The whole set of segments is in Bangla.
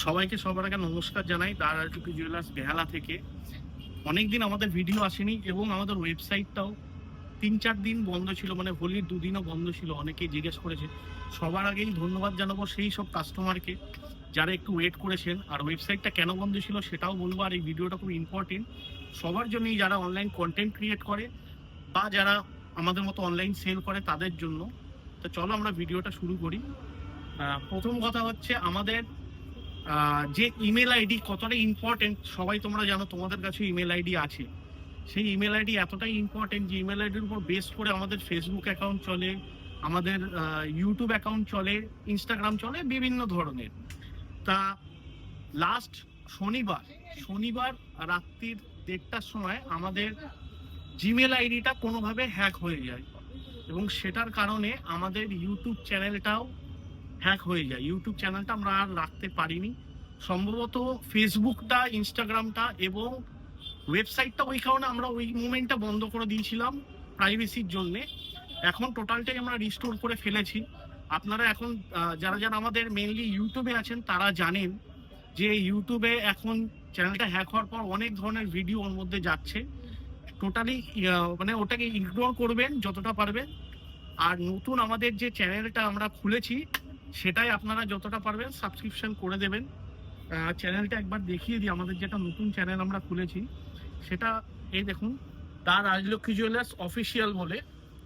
সবাইকে সবার আগে নমস্কার জানাই দাঁড়া টুপি জুয়েলার্স বেহালা থেকে। অনেকদিন আমাদের ভিডিও আসেনি এবং আমাদের ওয়েবসাইটটাও তিন চার দিন বন্ধ ছিল মানে হোলির দুদিনও বন্ধ ছিল, অনেকেই জিজ্ঞেস করেছে। সবার আগেই ধন্যবাদ জানাব সেই সব কাস্টমারকে যারা একটু ওয়েট করেছেন। আর ওয়েবসাইটটা কেন বন্ধ ছিল সেটাও বলব, আর এই ভিডিওটা খুব ইম্পর্টেন্ট সবার জন্যই যারা অনলাইন কন্টেন্ট ক্রিয়েট করে বা যারা আমাদের মতো অনলাইন সেল করে তাদের জন্য। তো চলো আমরা ভিডিওটা শুরু করি। প্রথম কথা হচ্ছে আমাদের যে ইমেল আইডি কতটা ইম্পর্টেন্ট সবাই তোমরা জানো, তোমাদের কাছে ইমেল আইডি আছে। সেই ইমেল আইডি এতটাই ইম্পর্টেন্ট যে ইমেল আইডির উপর বেস করে আমাদের ফেসবুক অ্যাকাউন্ট চলে, আমাদের ইউটিউব অ্যাকাউন্ট চলে ইনস্টাগ্রাম চলে, বিভিন্ন ধরনের। তা লাস্ট শনিবার শনিবার রাত্রির দেড়টার সময় আমাদের জিমেল আইডিটা কোনোভাবে হ্যাক হয়ে যায়। এবং সেটার কারণে আমাদের ইউটিউব চ্যানেলটাও হ্যাক হয়ে যায়। ইউটিউব চ্যানেলটা আমরা আর রাখতে পারিনি। সম্ভবত ফেসবুকটা ইনস্টাগ্রামটা এবং ওয়েবসাইটটা ওই কারণে আমরা ওই মুমেন্টটা বন্ধ করে দিয়েছিলাম প্রাইভেসির জন্যে। এখন টোটালটাই আমরা রিস্টোর করে ফেলেছি। আপনারা এখন যারা যারা আমাদের মেনলি ইউটিউবে আছেন, তারা জানেন যে ইউটিউবে এখন চ্যানেলটা হ্যাক হওয়ার পর অনেক ধরনের ভিডিও ওর মধ্যে যাচ্ছে। টোটালি মানে ওটাকে ইগনোর করবেন যতটা পারবেন। আর নতুন আমাদের যে চ্যানেলটা আমরা খুলেছি সেটাই আপনারা যতটা পারবেন সাবস্ক্রিপশন করে দেবেন। চ্যানেলটা একবার দেখিয়ে দিই, আমাদের যেটা নতুন চ্যানেল আমরা খুলেছি, সেটা এই দেখুন, তার রাজলক্ষ্মী জুয়েলার্স অফিসিয়াল বলে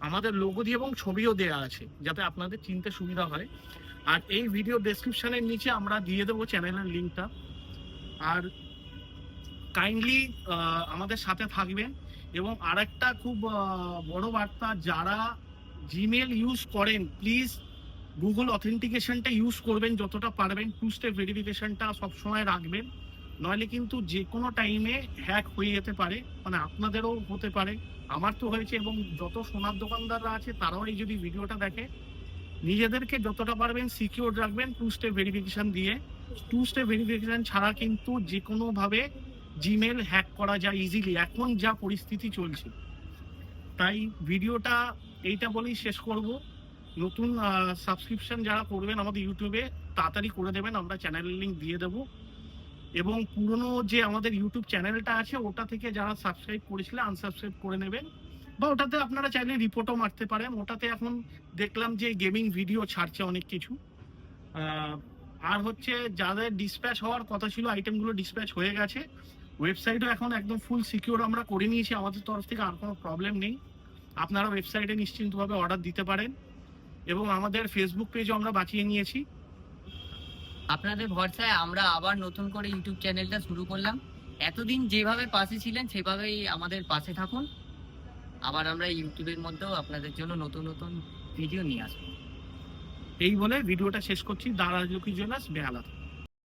আমাদের লোগো দিয়ে এবং ছবিও দেওয়া আছে, যাতে আপনাদের চিনতে সুবিধা হয়। আর এই ভিডিও ডেসক্রিপশনের নিচে আমরা দিয়ে দেবো চ্যানেলের লিঙ্কটা আর কাইন্ডলি আমাদের সাথে থাকবেন। এবং আরেকটা খুব বড় বার্তা, যারা জিমেল ইউজ করেন প্লিজ গুগল অথেন্টিকেশনটা ইউজ করবেন, যতটা পারবেন টু স্টেপ ভেরিফিকেশনটা সবসময় রাখবেন। নইলে কিন্তু যে কোনো টাইমে হ্যাক হয়ে যেতে পারে মানে আপনাদেরও হতে পারে। আমার তো হয়েছে এবং যত সোনার দোকানদাররা আছে, তারাও এই যদি ভিডিওটা দেখে। নিজেদেরকে যতটা পারবেন সিকিউর রাখবেন টু স্টেপ ভেরিফিকেশন দিয়ে। টু স্টেপ ভেরিফিকেশন ছাড়া কিন্তু যে কোনোভাবে জিমেল হ্যাক করা যায় ইজিলি এখন যা পরিস্থিতি চলছে, তাই ভিডিওটা এইটা বলেই শেষ করব। নতুন সাবস্ক্রিপশন যারা করবেন আমাদের ইউটিউবে, তাড়াতাড়ি করে দেবেন, আমরা চ্যানেলের লিঙ্ক দিয়ে দেবো। এবং পুরনো যে আমাদের ইউটিউব চ্যানেলটা আছে, ওটা থেকে যারা সাবস্ক্রাইব করেছিলেন আনসাবস্ক্রাইব করে নেবেন। বা ওটাতে আপনারা চাইলে রিপোর্টও মারতে পারেন। ওটাতে এখন দেখলাম যে গেমিং ভিডিও ছাড়ছে অনেক কিছু। আর হচ্ছে যাদের ডিসপ্যাচ হওয়ার কথা ছিল আইটেমগুলো ডিসপ্যাচ হয়ে গেছে। ওয়েবসাইটও এখন একদম ফুল সিকিউর আমরা করে নিয়েছি। আমাদের তরফ থেকে আর কোনো প্রবলেম নেই। আপনারা ওয়েবসাইটে নিশ্চিন্তভাবে অর্ডার দিতে পারেন। এবং আমাদের ফেসবুক পেজও আমরা বাঁচিয়ে নিয়েছি। আপনাদের ভরসায় আমরা আবার নতুন করে ইউটিউব চ্যানেলটা শুরু করলাম। এতদিন যেভাবে পাশে ছিলেন সেভাবেই আমাদের পাশে থাকুন। আবার আমরা ইউটিউবের মধ্যেও আপনাদের জন্য নতুন নতুন ভিডিও নিয়ে আসব। এই বলে ভিডিওটা শেষ করছি। দাঁড়া জোনাস বেহালা।